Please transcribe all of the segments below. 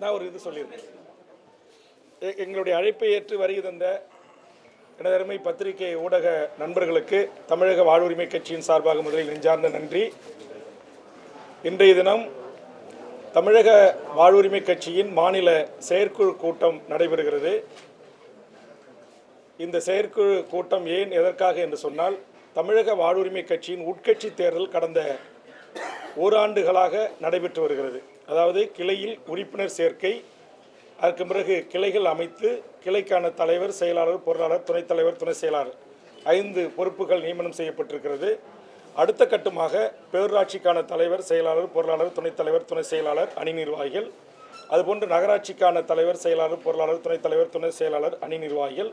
நான் ஒரு இது சொல்லியிருக்கேன் எங்களுடைய அழைப்பை ஏற்று வருகை தந்த எனதருமை பத்திரிகை ஊடக நண்பர்களுக்கு தமிழக வாழ்வுரிமை கட்சியின் சார்பாக முதலில் நெஞ்சார்ந்த நன்றி. இன்றைய தினம் தமிழக வாழ்வுரிமை கட்சியின் மாநில செயற்குழு கூட்டம் நடைபெறுகிறது. இந்த செயற்குழு கூட்டம் ஏன் எதற்காக என்று சொன்னால் தமிழக வாழ்வுரிமை கட்சியின் உட்கட்சி தேர்தல் கடந்த ஓராண்டுகளாக நடைபெற்று வருகிறது. அதாவது கிளையில் உறுப்பினர் சேர்க்கை அதற்கு பிறகு கிளைகள் அமைத்து கிளைக்கான தலைவர் செயலாளர் பொருளாளர் துணைத் தலைவர் துணை செயலாளர் ஐந்து பொறுப்புகள் நியமனம் செய்யப்பட்டிருக்கிறது. அடுத்த கட்டமாக பேரூராட்சிக்கான தலைவர் செயலாளர் பொருளாளர் துணைத் தலைவர் துணை செயலாளர் அணி நிர்வாகிகள் அதுபோன்று நகராட்சிக்கான தலைவர் செயலாளர் பொருளாளர் துணைத் தலைவர் துணை செயலாளர் அணி நிர்வாகிகள்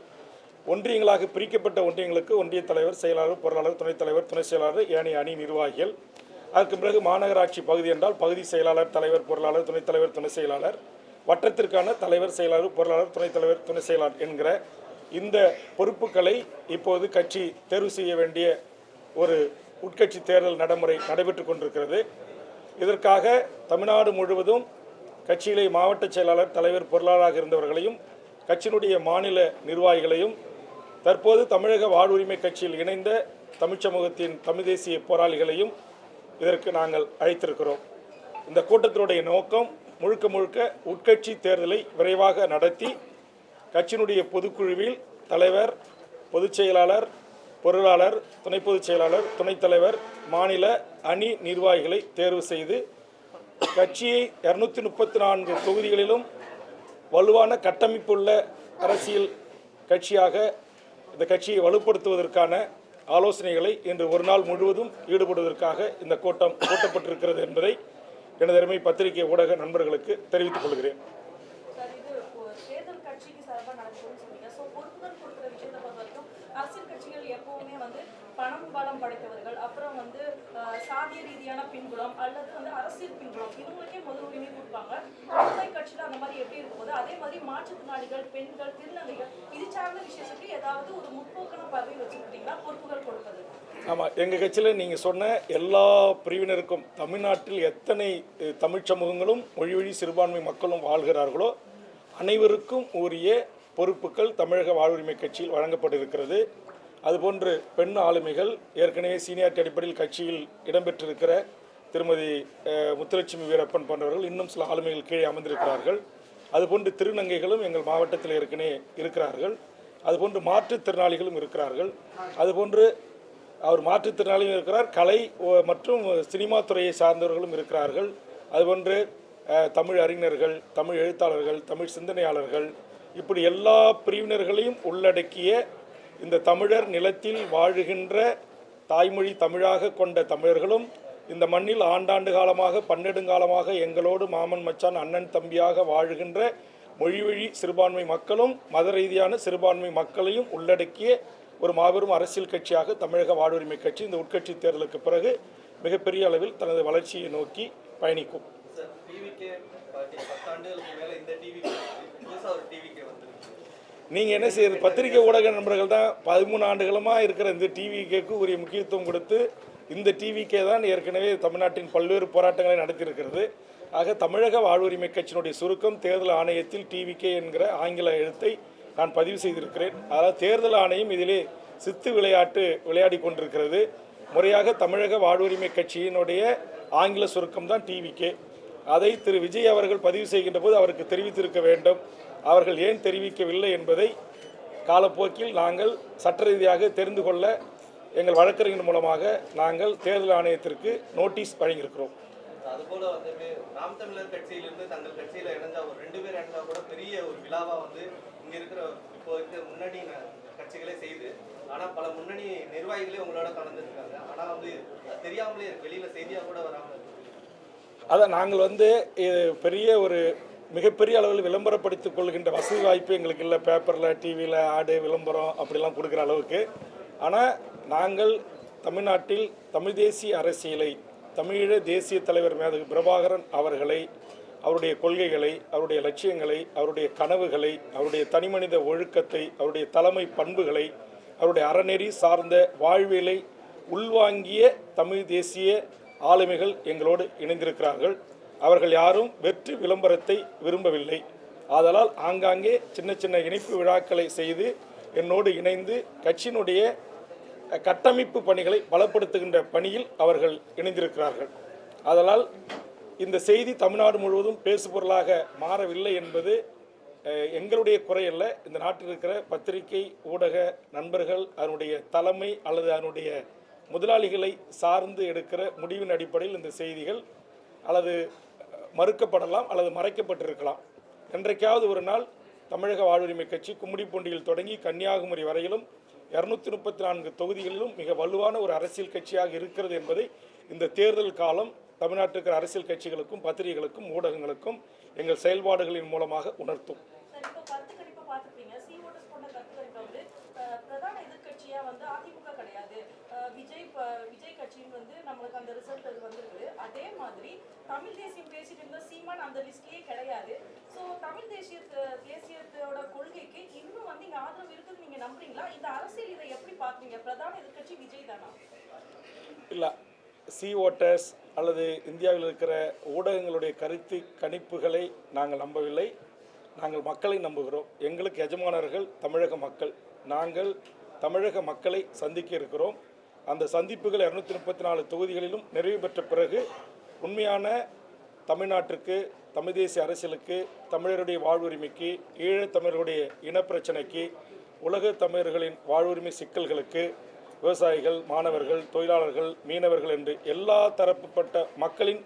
ஒன்றியங்களாக பிரிக்கப்பட்ட ஒன்றியங்களுக்கு ஒன்றிய தலைவர் செயலாளர் பொருளாளர் துணைத் தலைவர் துணை செயலாளர் ஏனைய அணி நிர்வாகிகள் அதற்கு பிறகு மாநகராட்சி பகுதி என்றால் பகுதி செயலாளர் தலைவர் பொருளாளர் துணைத் தலைவர் துணை செயலாளர். வட்டத்திற்கான தலைவர் செயலாளர் பொருளாளர் துணைத் தலைவர் துணை செயலாளர் என்கிற இந்த பொறுப்புகளை இப்போது கட்சி தேர்வு செய்ய வேண்டிய ஒரு உட்கட்சி தேர்தல் நடைமுறை நடைபெற்று கொண்டிருக்கிறது. இதற்காக தமிழ்நாடு முழுவதும் கட்சியிலே மாவட்ட செயலாளர் தலைவர் பொருளாளராக இருந்தவர்களையும் கட்சியினுடைய மாநில நிர்வாகிகளையும் தற்போது தமிழக வாழ்வுரிமை கட்சியில் இணைந்த தமிழ்ச்சமூகத்தின் தமிழ் தேசிய போராளிகளையும் இதற்கு நாங்கள் அழைத்திருக்கிறோம். இந்த கூட்டத்தினுடைய நோக்கம் முழுக்க முழுக்க உட்கட்சி தேர்தலை விரைவாக நடத்தி கட்சியினுடைய பொதுக்குழுவில் தலைவர் பொதுச் செயலாளர் பொருளாளர் துணை பொதுச் செயலாளர் துணைத் தலைவர் மாநில அணி நிர்வாகிகளை தேர்வு செய்து கட்சியை இரநூத்தி முப்பத்தி நான்கு தொகுதிகளிலும் வலுவான கட்டமைப்புள்ள அரசியல் கட்சியாக இந்த கட்சியை வலுப்படுத்துவதற்கான ஆலோசனைகளை இன்று ஒரு நாள் முழுவதும் ஈடுபடுவதற்காக இந்த கூட்டம் கூட்டப்பட்டிருக்கிறது என்பதை எனது அருமை பத்திரிகை ஊடக நண்பர்களுக்கு தெரிவித்துக் கொள்கிறேன் சார் இது ஒரு தேர்தல் கட்சிக்கு சார்பாக நடக்கும்னு சொன்னீங்க ஸோ பொறுப்புகள் கொடுக்குற விஷயத்தை பொறுத்த வரைக்கும் அரசியல் கட்சிகள் எப்பவுமே வந்து பணம் பலம் படைத்தவர்கள் அப்புறம் வந்து சாதிய ரீதியான பின்புலம் அல்லது வந்து அரசியல் பின்புலம் இவங்களுக்கே முதல் உரிமை கொடுப்பாங்க. விடுதலை கட்சியில் அந்த மாதிரி எப்படி இருக்கும்போது அதே மாதிரி மாற்றுத்திறனாளிகள் பெண்கள் திருநங்கைகள் இது சார்ந்த விஷயத்துக்கு ஏதாவது ஒரு முற்போக்கான பார்வை வச்சுக்கிட்டீங்கன்னா பொறுப்புகள் கொடுப்பது. ஆமாம் எங்கள் கட்சியில் நீங்கள் சொன்ன எல்லா பிரிவினருக்கும் தமிழ்நாட்டில் எத்தனை தமிழ் சமூகங்களும் மொழி வழி சிறுபான்மை மக்களும் வாழ்கிறார்களோ அனைவருக்கும் உரிய பொறுப்புகள் தமிழக வாழ்வுரிமை கட்சியில் வழங்கப்பட்டிருக்கிறது. அதுபோன்று பெண் ஆளுமைகள் ஏற்கனவே சீனியாரிட்டி அடிப்படையில் கட்சியில் இடம்பெற்றிருக்கிற திருமதி முத்துலட்சுமி வீரப்பன் போன்றவர்கள் இன்னும் சில ஆளுமைகள் கீழே அமர்ந்திருக்கிறார்கள். அதுபோன்று திருநங்கைகளும் எங்கள் மாவட்டத்தில் ஏற்கனவே இருக்கிறார்கள். அதுபோன்று மாற்றுத்திறனாளிகளும் இருக்கிறார்கள். அதுபோன்று அவர் மாற்றுத்திறனாளியும் இருக்கிறார். கலை மற்றும் சினிமா துறையை சார்ந்தவர்களும் இருக்கிறார்கள். அதுபோன்று தமிழ் அறிஞர்கள் தமிழ் எழுத்தாளர்கள் தமிழ் சிந்தனையாளர்கள் இப்படி எல்லா பிரிவினர்களையும் உள்ளடக்கிய இந்த தமிழர் நிலத்தில் வாழுகின்ற தாய்மொழி தமிழாக கொண்ட தமிழர்களும் இந்த மண்ணில் ஆண்டாண்டு காலமாக பன்னெடுங்காலமாக எங்களோடு மாமன் மச்சான் அண்ணன் தம்பியாக வாழுகின்ற மொழிவழி சிறுபான்மை மக்களும் மத ரீதியான சிறுபான்மை மக்களையும் உள்ளடக்கிய ஒரு மாபெரும் அரசியல் கட்சியாக தமிழக வாழ்வுரிமை கட்சி இந்த உட்கட்சி தேர்தலுக்கு பிறகு மிகப்பெரிய அளவில் தனது வளர்ச்சியை நோக்கி பயணிக்கும். நீங்கள் என்ன செய்யறது? பத்திரிகை ஊடக நண்பர்கள் தான் பதிமூணு ஆண்டுகளமாக இருக்கிற இந்த டிவிகேக்கு உரிய முக்கியத்துவம் கொடுத்து இந்த டிவிக்கே தான் ஏற்கனவே தமிழ்நாட்டின் பல்வேறு போராட்டங்களை நடத்தியிருக்கிறது. ஆக தமிழக வாழ்வுரிமை கட்சியினுடைய சுருக்கம் தேர்தல் ஆணையத்தில் டிவிகே என்கிற ஆங்கில எழுத்தை நான் பதிவு செய்திருக்கிறேன். அதாவது தேர்தல் ஆணையம் இதிலே சித்து விளையாட்டு விளையாடி கொண்டிருக்கிறது. முறையாக தமிழக வாழ்வுரிமை கட்சியினுடைய ஆங்கில சுருக்கம் தான் டிவிகே அதை திரு விஜய் அவர்கள் பதிவு செய்கின்ற போது அவருக்கு தெரிவித்திருக்க வேண்டும். அவர்கள் ஏன் தெரிவிக்கவில்லை என்பதை காலப்போக்கில் நாங்கள் சட்ட ரீதியாக தெரிந்து கொள்ள எங்கள் வழக்கறிஞர் மூலமாக நாங்கள் தேர்தல் ஆணையத்திற்கு நோட்டீஸ் வழங்கியிருக்கிறோம் அதுபோல வந்து நாம் தமிழர் கட்சியிலிருந்து தங்கள் கட்சியில இணைஞ்சா ஒரு ரெண்டு பேர் இணைஞ்சா கூட பெரிய ஒரு விழாவா வந்து இங்க இருக்கிற இப்போ இருக்கிற முன்னணி கட்சிகளே செய்து ஆனா பல முன்னணி நிர்வாகிகளே உங்களோட கலந்துருக்காங்க ஆனா வந்து தெரியாமலே. வெளியில செய்தியா கூட வராம இருக்கு. அதான் நாங்கள் வந்து பெரிய ஒரு மிகப்பெரிய அளவில் விளம்பரப்படுத்திக் கொள்கின்ற வசதி வாய்ப்பு எங்களுக்கு இல்லை. பேப்பரில் டிவியில் ஆடு விளம்பரம் அப்படிலாம் கொடுக்குற அளவுக்கு. ஆனால் நாங்கள் தமிழ்நாட்டில் தமிழ் தேசிய அரசியலை தமிழீழ தேசிய தலைவர் மேதகு பிரபாகரன் அவர்களை அவருடைய கொள்கைகளை அவருடைய லட்சியங்களை அவருடைய கனவுகளை அவருடைய தனிமனித ஒழுக்கத்தை அவருடைய தலைமை பண்புகளை அவருடைய அறநெறி சார்ந்த வாழ்வியலை உள்வாங்கிய தமிழ் தேசிய ஆளுமைகள் எங்களோடு இணைந்திருக்கிறார்கள். அவர்கள் யாரும் வெற்றி விளம்பரத்தை விரும்பவில்லை. ஆதலால் ஆங்காங்கே சின்ன சின்ன இணைப்பு விழாக்களை செய்து என்னோடு இணைந்து கட்சியினுடைய கட்டமைப்பு பணிகளை பலப்படுத்துகின்ற பணியில் அவர்கள் இணைந்திருக்கிறார்கள். ஆதலால் இந்த செய்தி தமிழ்நாடு முழுவதும் பேசுபொருளாக மாறவில்லை என்பது எங்களுடைய குறையல்ல இந்த நாட்டில் இருக்கிற பத்திரிகை ஊடக நண்பர்கள் அதனுடைய தலைமை அல்லது அதனுடைய முதலாளிகளை சார்ந்து எடுக்கிற முடிவின் அடிப்படையில் இந்த செய்திகள் அல்லது மறுக்கப்படலாம் அல்லது மறைக்கப்பட்டிருக்கலாம். என்றைக்காவது ஒரு நாள் தமிழக வாழ்வுரிமை கட்சி கும்மிடிப்பூண்டியில் தொடங்கி கன்னியாகுமரி வரையிலும் இரநூத்தி முப்பத்தி நான்கு தொகுதிகளிலும் மிக வலுவான ஒரு அரசியல் கட்சியாக இருக்கிறது என்பதை இந்த தேர்தல் காலம் தமிழ்நாட்டில் இருக்கிற அரசியல் கட்சிகளுக்கும் பத்திரிகைகளுக்கும் ஊடகங்களுக்கும் எங்கள் செயல்பாடுகளின் மூலமாக உணர்த்தும். விஜய் விஜய் கட்சியின் வந்து நம்மளுக்கு அந்த ரிசல்ட் அது வந்திருக்கு. அதே மாதிரி தமிழ் தேசியம் பேசிட்டு இருந்த சீமான் அந்த லிஸ்ட்லயே கிடையாது. ஸோ தமிழ் தேசிய தேசியத்தோட கொள்கைக்கு இன்னும் வந்து இங்க ஆதரவு இருக்குன்னு நீங்க நம்புறீங்களா? இந்த அரசியல் இதை எப்படி பாக்குறீங்க பிரதான எதிர்கட்சி விஜய் தானா? இல்லை சி ஓட்டர்ஸ் அல்லது இந்தியாவில் இருக்கிற ஊடகங்களுடைய கருத்து கணிப்புகளை நாங்கள் நம்பவில்லை. நாங்கள் மக்களை நம்புகிறோம். எங்களுக்கு எஜமானர்கள் தமிழக மக்கள். நாங்கள் தமிழக மக்களை சந்திக்க இருக்கிறோம். அந்த சந்திப்புகள் இரநூத்தி முப்பத்தி நாலு தொகுதிகளிலும் நிறைவு பெற்ற பிறகு உண்மையான தமிழ்நாட்டிற்கு தமிழ் தேசிய அரசியலுக்கு தமிழருடைய வாழ்வுரிமைக்கு ஈழத் தமிழருடைய இனப்பிரச்சனைக்கு உலக தமிழர்களின் வாழ்வுரிமை சிக்கல்களுக்கு விவசாயிகள் மாணவர்கள் தொழிலாளர்கள் மீனவர்கள் என்று எல்லா தரப்புப்பட்ட மக்களின்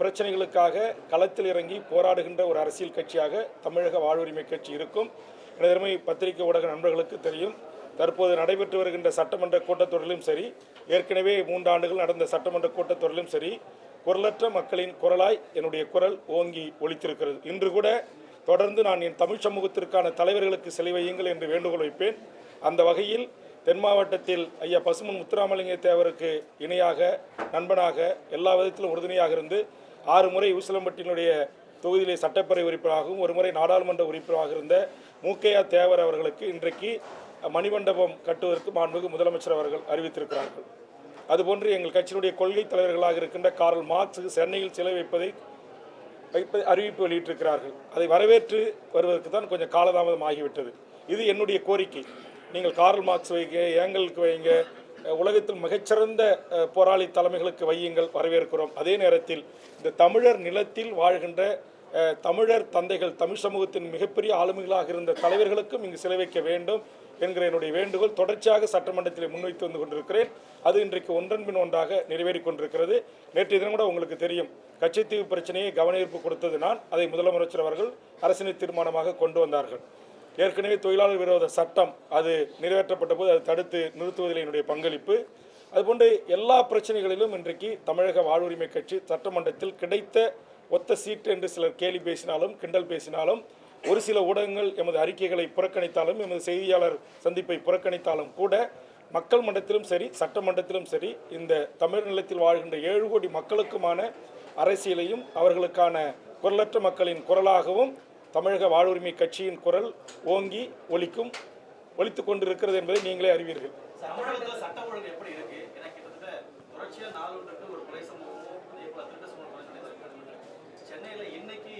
பிரச்சனைகளுக்காக களத்தில் இறங்கி போராடுகின்ற ஒரு அரசியல் கட்சியாக தமிழக வாழ்வுரிமை கட்சி இருக்கும். எனதருமை பத்திரிகை ஊடக நண்பர்களுக்கு தெரியும். தற்போது நடைபெற்று வருகின்ற சட்டமன்ற கூட்டத்தொடரிலும் சரி ஏற்கனவே மூன்று ஆண்டுகள் நடந்த சட்டமன்ற கூட்டத்தொடரிலும் சரி குரலற்ற மக்களின் குரலாய் என்னுடைய குரல் ஓங்கி ஒழித்திருக்கிறது இன்று கூட தொடர்ந்து நான் என் தமிழ் சமூகத்திற்கான தலைவர்களுக்கு சிலை வையுங்கள் என்று வேண்டுகோள் வைப்பேன். அந்த வகையில் தென் மாவட்டத்தில் ஐயா பசுமன் முத்துராமலிங்க தேவருக்கு இணையாக நண்பனாக எல்லா விதத்திலும் உறுதுணையாக இருந்து ஆறு முறை ஊசலம்பட்டினுடைய தொகுதியிலே சட்டப்பேரவை உறுப்பினராகவும் ஒரு முறை நாடாளுமன்ற உறுப்பினராக இருந்த மூக்கையா தேவர் அவர்களுக்கு இன்றைக்கு மணிமண்டபம் கட்டுவதற்கு மாண்புமிகு முதலமைச்சர் அவர்கள் அறிவித்திருக்கிறார்கள். அதுபோன்று எங்கள் கட்சியினுடைய கொள்கை தலைவர்களாக இருக்கின்ற கார்ல் மார்க்ஸுக்கு சென்னையில் சிலை வைப்பதை வைப்பதை அறிவிப்பு வெளியிட்டிருக்கிறார்கள். அதை வரவேற்று வருவதற்கு தான் கொஞ்சம் காலதாமதம் ஆகிவிட்டது. இது என்னுடைய கோரிக்கை. நீங்கள் கார்ல் மார்க்ஸ் வைங்க ஏங்கலுக்கு வைங்க உலகத்தில் மிகச்சிறந்த போராளி தலைமைகளுக்கு வையுங்கள் வரவேற்கிறோம். அதே நேரத்தில் இந்த தமிழர் நிலத்தில் வாழ்கின்ற தமிழர் தந்தைகள் தமிழ் சமூகத்தின் மிகப்பெரிய ஆளுமைகளாக இருந்த தலைவர்களுக்கும் இங்கு சிலை வைக்க வேண்டும். என்கிற என்னுடைய வேண்டுகோள் தொடர்ச்சியாக சட்டமன்றத்தில் முன்வைத்து வந்து கொண்டிருக்கிறேன். அது இன்றைக்கு ஒன்றன் பின் ஒன்றாக நிறைவேறி கொண்டிருக்கிறது. நேற்றைய தினம் கூட உங்களுக்கு தெரியும். கச்சத்தீவு பிரச்சனையை கவனஈர்ப்பு கொடுத்தது நான். அதை முதலமைச்சர் அவர்கள் அரசினை தீர்மானமாக கொண்டு வந்தார்கள். ஏற்கனவே தொழிலாளர் விரோத சட்டம் அது நிறைவேற்றப்பட்ட போது அதை தடுத்து நிறுத்துவதில் என்னுடைய பங்களிப்பு. அதுபோன்று எல்லா பிரச்சனைகளிலும் இன்றைக்கு தமிழக வாழ்வுரிமை கட்சி சட்டமன்றத்தில் கிடைத்த ஒத்த சீட்டு என்று சிலர் கேலி பேசினாலும் கிண்டல் பேசினாலும் ஒரு சில ஊடகங்கள் எமது அறிக்கைகளை புறக்கணித்தாலும் எமது செய்தியாளர் சந்திப்பை புறக்கணித்தாலும் கூட மக்கள் மன்றத்திலும் சரி சட்டமன்றத்திலும் சரி இந்த தமிழ் நிலத்தில் வாழ்கின்ற ஏழு கோடி மக்களுக்குமான அரசியலையும் அவர்களுக்கான குரலற்ற மக்களின் குரலாகவும் தமிழக வாழ்வுரிமை கட்சியின் குரல் ஓங்கி ஒலிக்கும் ஒலித்துக் கொண்டிருக்கிறது என்பதை நீங்களே அறிவீர்கள் தமிழகத்துல சட்டம் ஒழுங்கு எப்படி இருக்கு ஏன்னா கிட்டத்தட்ட தொடர்ச்சியா நாலு ஒன்றுக்கு ஒரு கொலை சம்பவமும் அதே போல திருட்டு சம்பவம் கொலை நடந்திருக்கு. சென்னையில இன்னைக்கு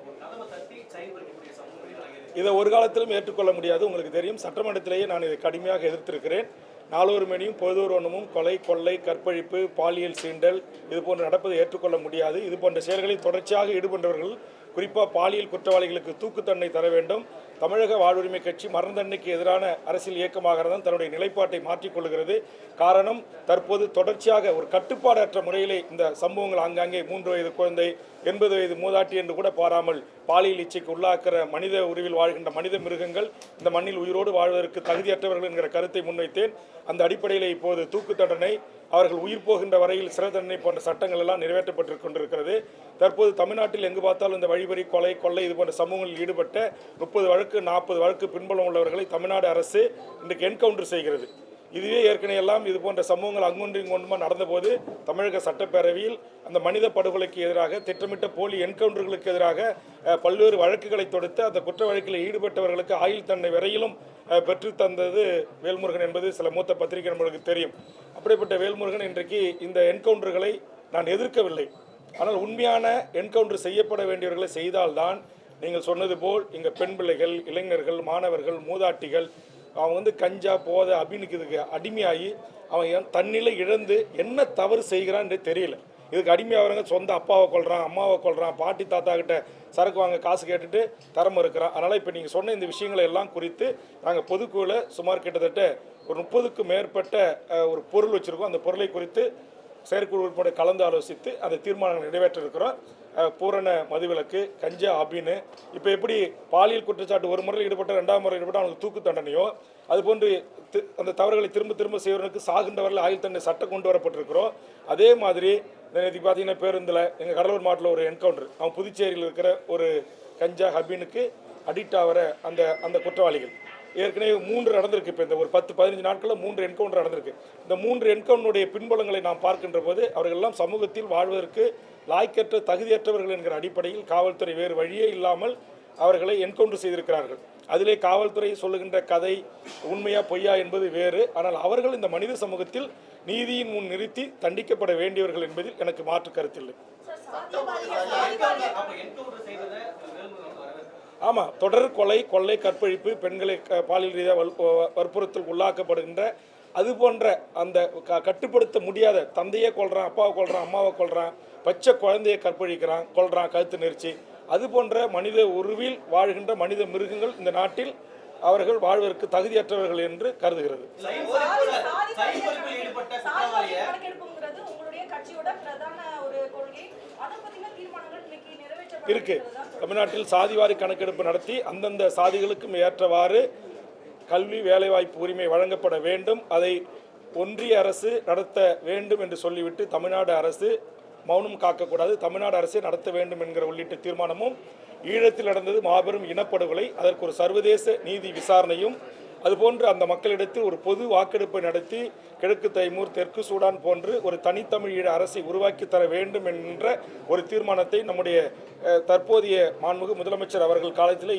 ஒரு கதவை தட்டி செயல் பறிக்கக்கூடிய சம்பவங்கள் நடக்குது இதை ஒரு காலத்திலும் ஏற்றுக்கொள்ள முடியாது. உங்களுக்கு தெரியும் சட்டமன்றத்திலேயே நான் இதை கடுமையாக எதிர்த்திருக்கிறேன். நாலொரு மணியும் பொழுதொரு ஒன்றுமும் கொலை கொள்ளை கற்பழிப்பு பாலியல் சீண்டல் இது போன்று நடப்பதை ஏற்றுக்கொள்ள முடியாது. இது போன்ற செயல்களில் தொடர்ச்சியாக ஈடுபட்டவர்கள் குறிப்பாக பாலியல் குற்றவாளிகளுக்கு தூக்கு தண்டனை தர வேண்டும். தமிழக வாழ்வுரிமை கட்சி மரண எதிரான அரசியல் இயக்கமாக தான் தன்னுடைய நிலைப்பாட்டை மாற்றிக்கொள்கிறது காரணம் தற்போது தொடர்ச்சியாக ஒரு கட்டுப்பாடற்ற முறையிலே இந்த சம்பவங்கள் ஆங்காங்கே மூன்று வயது குழந்தை எண்பது வயது மூதாட்டி என்று கூட பாராமல் பாலியல் இச்சைக்கு உள்ளாக்கிற மனித உருவில் வாழ்கின்ற மனித மிருகங்கள் இந்த மண்ணில் உயிரோடு வாழ்வதற்கு தகுதியற்றவர்கள் என்கிற கருத்தை முன்வைத்தேன். அந்த அடிப்படையில் இப்போது தூக்கு தண்டனை அவர்கள் உயிர் போகின்ற வரையில் சிறை தண்டனை போன்ற சட்டங்கள் எல்லாம் நிறைவேற்றப்பட்டு கொண்டிருக்கிறது. தற்போது தமிழ்நாட்டில் எங்கு பார்த்தாலும் இந்த வழிபறி கொலை கொள்ளை இது போன்ற சமூகங்களில் ஈடுபட்ட முப்பது வழக்கு நாற்பது வழக்கு பின்புலம் உள்ளவர்களை தமிழ்நாடு அரசு இன்றைக்கு என்கவுண்டர் செய்கிறது. இதுவே ஏற்கனவே எல்லாம் இது போன்ற சம்பவங்கள் அங்கொன்று இங்கொன்றுமா நடந்தபோது தமிழக சட்டப்பேரவையில் அந்த மனித படுகொலைக்கு எதிராக திட்டமிட்ட போலி என்கவுண்டர்களுக்கு எதிராக பல்வேறு வழக்குகளை தொடுத்து அந்த குற்ற வழக்கில் ஈடுபட்டவர்களுக்கு ஆயுள் தண்டனை வரையிலும் பெற்று தந்தது வேல்முருகன் என்பது சில மூத்த பத்திரிகை நம்மளுக்கு தெரியும். அப்படிப்பட்ட வேல்முருகன் இன்றைக்கு இந்த என்கவுண்டர்களை நான் எதிர்க்கவில்லை. ஆனால் உண்மையான என்கவுண்டர் செய்யப்பட வேண்டியவர்களை செய்தால்தான் நீங்கள் சொன்னது போல் இங்கே பெண் பிள்ளைகள் இளைஞர்கள் மாணவர்கள் மூதாட்டிகள் அவன் வந்து கஞ்சா போதை அபினுக்கு அடிமையாகி அவன் தண்ணியில் தன்னிலை இழந்து என்ன தவறு செய்கிறான்னு தெரியல. இதுக்கு அடிமையாகிறவங்க சொந்த அப்பாவை கொள்கிறான் அம்மாவை கொள்கிறான் பாட்டி தாத்தா கிட்ட சரக்கு வாங்க காசு கேட்டுட்டு தரம் இருக்கிறான் அதனால் இப்போ நீங்கள் சொன்ன இந்த விஷயங்களை எல்லாம் குறித்து நாங்கள் பொதுக்குழுவில் சுமார் கிட்டத்தட்ட ஒரு முப்பதுக்கும் மேற்பட்ட ஒரு பொருள் வச்சுருக்கோம். அந்த பொருளை குறித்து செயற்குழு உறுப்பினர் கலந்து ஆலோசித்து அந்த தீர்மானங்களை நிறைவேற்ற இருக்கிறோம் பூரண மதுவிலக்கு கஞ்சா அப்படின்னு இப்போ எப்படி பாலியல் குற்றச்சாட்டு ஒரு முறையில் ஈடுபட்ட ரெண்டாம் முறை ஈடுபட்ட அவனுக்கு தூக்கு தண்டனையோ அதுபோன்று தி- அந்த தவறுகளை திரும்ப திரும்ப செய்வதற்கு சாகின்றவர்கள் ஆயுள் தண்டனை சட்டம் கொண்டு வரப்பட்டிருக்கிறோம். அதே மாதிரி நேற்று பார்த்தீங்கன்னா பேருந்தில் எங்கள் கடலூர் மாவட்டத்தில் ஒரு என்கவுண்டர் அவன் புதுச்சேரியில் இருக்கிற ஒரு கஞ்சா ஹபீனுக்கு அடிக்ட் ஆகிற அந்த அந்த குற்றவாளிகள். ஏற்கனவே மூன்று நடந்திருக்கு இப்போ இந்த ஒரு பத்து பதினஞ்சு நாட்களில் மூன்று என்கவுண்டர் நடந்திருக்கு. இந்த மூன்று என்கவுண்டருடைய பின்புலங்களை நாம் பார்க்கின்ற போது அவர்கள் எல்லாம் சமூகத்தில் வாழ்வதற்கு லாய்க்கற்ற தகுதியற்றவர்கள் என்கிற அடிப்படையில் காவல்துறை வேறு வழியே இல்லாமல் அவர்களை என்கவுண்டர் செய்திருக்கிறார்கள். அதிலே காவல்துறை சொல்லுகின்ற கதை உண்மையா பொய்யா என்பது வேறு. ஆனால் அவர்கள் இந்த மனித சமூகத்தில் நீதியின் முன் நிறுத்தி தண்டிக்கப்பட வேண்டியவர்கள் என்பதில் எனக்கு மாற்று கருத்தில்லை. ஆமாம் தொடர் கொலை கொள்ளை கற்பழிப்பு பெண்களை பாலியல் ரீதியாக வல் வ- வற்புறுத்தல் உள்ளாக்கப்படுகின்ற அது போன்ற அந்த க- கட்டுப்படுத்த முடியாத தந்தையே கொல்றான் அப்பாவை கொல்றான் அம்மாவை கொல்றான் பச்சை குழந்தையை கற்பழிக்கிறான் கொல்றான் கழுத்து நெரிச்சு. அது போன்ற மனித உருவில் வாழ்கின்ற மனித மிருகங்கள் இந்த நாட்டில் அவர்கள் வாழ்வதற்கு தகுதியற்றவர்கள் என்று கருதுகிறது. ஈடுபட்ட இருக்குது தமிழ்நாட்டில் சாதிவாரி கணக்கெடுப்பு நடத்தி அந்தந்த சாதிகளுக்கும் ஏற்றவாறு கல்வி வேலைவாய்ப்பு உரிமை வழங்கப்பட வேண்டும். அதை ஒன்றிய அரசு நடத்த வேண்டும் என்று சொல்லிவிட்டு தமிழ்நாடு அரசு மௌனம் காக்கக்கூடாது. தமிழ்நாடு அரசே நடத்த வேண்டும் என்கிற உள்ளிட்ட தீர்மானமும் ஈழத்தில் நடந்தது மாபெரும் இனப்படுகொலை. அதற்கு ஒரு சர்வதேச நீதி விசாரணையும் அதுபோன்று அந்த மக்களிடத்தில் ஒரு பொது வாக்கெடுப்பை நடத்தி கிழக்கு தைமூர் தெற்கு சூடான் போன்று ஒரு தனித்தமிழீழ அரசை உருவாக்கி தர வேண்டும் என்ற ஒரு தீர்மானத்தை நம்முடைய தற்போதைய மாண்புமிகு முதலமைச்சர் அவர்கள் காலத்திலே